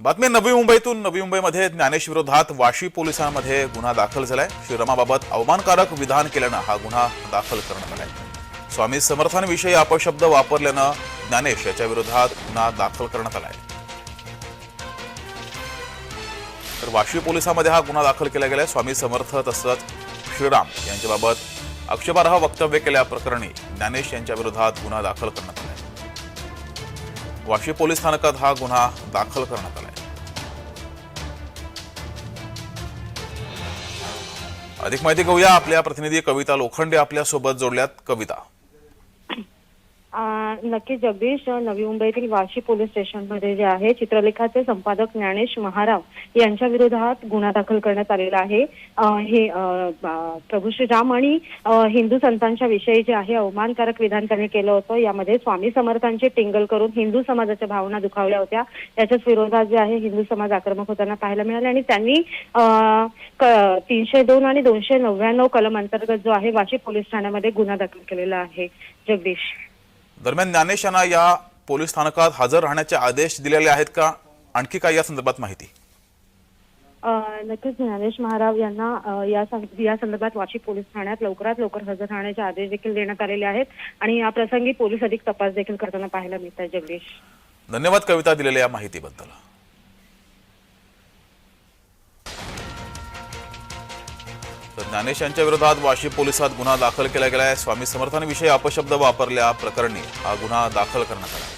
बातमी नवी मुंबईतून. नवी मुंबईमध्ये ज्ञानेश विरोधात वाशी पोलिसांमध्ये गुन्हा दाखल झालाय. श्रीरामाबाबत अवमानकारक विधान केल्यानं हा गुन्हा दाखल करण्यात आलाय. स्वामी समर्थांविषयी अपशब्द वापरल्यानं ज्ञानेश याच्या विरोधात गुन्हा दाखल करण्यात आलाय. तर वाशी पोलिसांमध्ये हा गुन्हा दाखल केला गेलाय. स्वामी समर्थ तसंच श्रीराम यांच्याबाबत आक्षेपार्ह वक्तव्य केल्याप्रकरणी ज्ञानेश यांच्या विरोधात गुन्हा दाखल करण्यात आलाय. वाशी पोलीस स्थानकात हा गुन्हा दाखल करण्यात आलाय. अधिक माहिती घेऊया आपल्या प्रतिनिधी कविता लोखंडे आपल्यासोबत जोडल्यात कविता. नक्की जगदीश नवी मुंबईतील वाशी पोलीस स्टेशनमध्ये जे आहे चित्रलेखाचे संपादक ज्ञानेश महाराव यांच्या विरोधात गुन्हा दाखल करण्यात आलेला आहे. हे प्रभू श्रीराम आणि हिंदू संतांच्या विषयी जे आहे अवमानकारक विधान त्यांनी केलं होतं. यामध्ये स्वामी समर्थांचे टिंगल करून हिंदू समाजाच्या भावना दुखावल्या होत्या. त्याच्याच विरोधात जे आहे हिंदू समाज आक्रमक होताना पाहायला मिळाले आणि त्यांनी तीनशे दोन आणि दोनशे नव्याण्णव कलम अंतर्गत जो आहे वाशी पोलीस ठाण्यामध्ये गुन्हा दाखल केलेला आहे. जगदीश. दरम्यान ज्ञानेश यांना या पोलीस स्थानकात हजर राहण्याचे आदेश दिलेले आहेत का? आणखी काय या संदर्भात माहिती? नक्कीच ज्ञानेश महाराव यांना या या संदर्भात वाशी पोलीस ठाण्यात लवकरात लवकर हजर राहण्याचे आदेश देखील देण्यात आलेले आहेत आणि या प्रसंगी पोलीस अधिक तपास देखील करताना पाहायला मिळत आहे जगदीश. धन्यवाद कविता दिलेल्या या माहितीबद्दल. तर ज्ञानेशांच्या विरोधात वाशी पोलिसात गुन्हा दाखल केला गेला आहे स्वामी समर्थांविषयी अपशब्द वापरल्या प्रकरणी हा गुन्हा दाखल करण्यात आला.